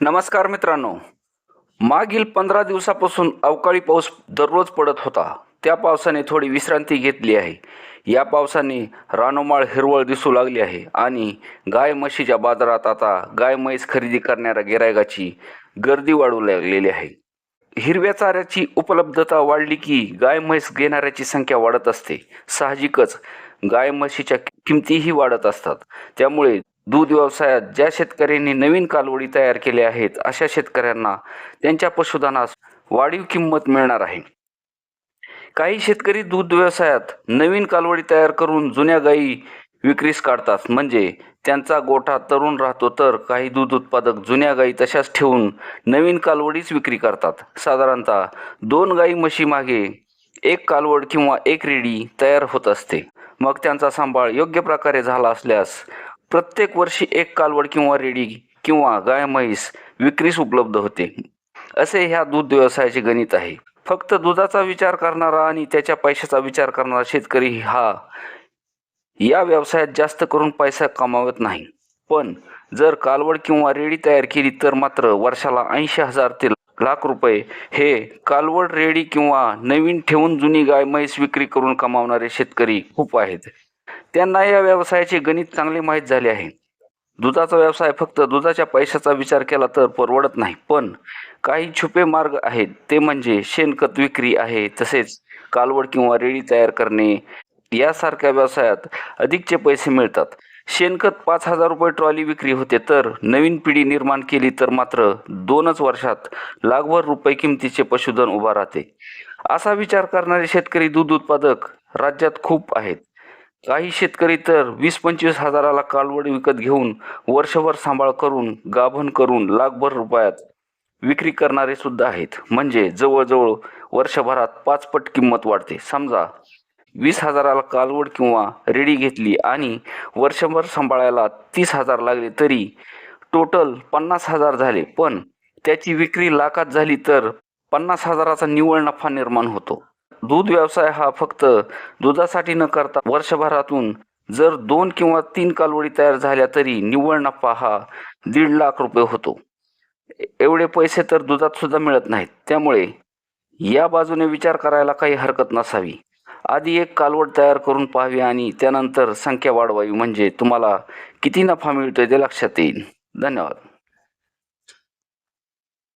नमस्कार मित्रांनो. मागील पंधरा दिवसापासून अवकाळी पाऊस दररोज पडत होता. त्या पावसाने थोडी विश्रांती घेतली आहे. या पावसाने रानोमाळ हिरवळ दिसू लागली आहे आणि गाय म्हशीच्या बाजारात आता गाय म्हैस खरेदी करणाऱ्या गिरायकाची गर्दी वाढू लागलेली आहे. हिरव्या चाऱ्याची उपलब्धता वाढली की गाय म्हैस घेणाऱ्याची संख्या वाढत असते. साहजिकच गाय म्हशीच्या किमतीही वाढत असतात. त्यामुळे दूध व्यवसायात ज्या शेतकऱ्यांनी नवीन कालवडी तयार केल्या आहेत अशा शेतकऱ्यांना त्यांच्या पशुधनास वाढीव किंमत मिळणार आहे. काही शेतकरी दूध व्यवसायात नवीन कालवडी तयार करून जुन्या गायी विक्रीस काढतात. म्हणजे त्यांचा गोठा तरुण राहतो तर काही दूध उत्पादक जुन्या गायी तशाच ठेवून नवीन कालवडीच विक्री करतात. साधारणतः दोन गायी म्हशी मागे एक कालवड किंवा एक रेडी तयार होत असते. मग त्यांचा सांभाळ योग्य प्रकारे झाला असल्यास प्रत्येक वर्षी एक कालवड किंवा रेडी किंवा गाय म्हैस विक्रीस उपलब्ध होते. असे ह्या दूध व्यवसायाचे गणित आहे. फक्त दुधाचा विचार करणारा आणि त्याच्या पैशाचा विचार करणारा शेतकरी हा या व्यवसायात जास्त करून पैसा कमावत नाही. पण जर कालवड किंवा रेडी तयार केली तर मात्र वर्षाला ऐंशी हजार ते लाख रुपये हे कालवड रेडी किंवा नवीन ठेवून जुनी गाय म्हैस विक्री करून कमावणारे शेतकरी खूप आहेत. त्यांना या व्यवसायाचे गणित चांगले माहीत झाले आहे. दुधाचा व्यवसाय फक्त दुधाच्या पैशाचा विचार केला तर परवडत नाही. पण काही छुपे मार्ग आहेत. ते म्हणजे शेणखत विक्री आहे तसेच कालवड किंवा रेडी तयार करणे यासारख्या व्यवसायात अधिकचे पैसे मिळतात. शेणखत पाच हजार रुपये ट्रॉली विक्री होते तर नवीन पिढी निर्माण केली तर मात्र दोनच वर्षात लाखभर रुपये किमतीचे पशुधन उभा राहते. असा विचार करणारे शेतकरी दूध उत्पादक राज्यात खूप आहेत. काही शेतकरी तर वीस पंचवीस हजाराला कालवड विकत घेऊन वर्षभर सांभाळ करून गाभण करून लाखभर रुपयात विक्री करणारे सुद्धा आहेत. म्हणजे जवळजवळ वर्षभरात पाच पट किंमत वाढते. समजा वीस हजाराला कालवड किंवा रेडी घेतली आणि वर्षभर सांभाळायला तीस हजार लागले तरी टोटल पन्नास हजार झाले. पण त्याची विक्री लाखात झाली तर पन्नास हजाराचा निव्वळ नफा निर्माण होतो. दूध व्यवसाय हा फक्त दुधासाठी न करता वर्षभरातून जर दोन किंवा तीन कालवडी तयार झाल्या तरी निव्वळ नफा हा दीड लाख रुपये होतो. एवढे पैसे तर दुधात सुद्धा मिळत नाहीत. त्यामुळे या बाजूने विचार करायला काही हरकत नसावी. आधी एक कालवड तयार करून पाहावी आणि त्यानंतर संख्या वाढवावी. म्हणजे तुम्हाला किती नफा मिळतोय ते लक्षात येईल. धन्यवाद.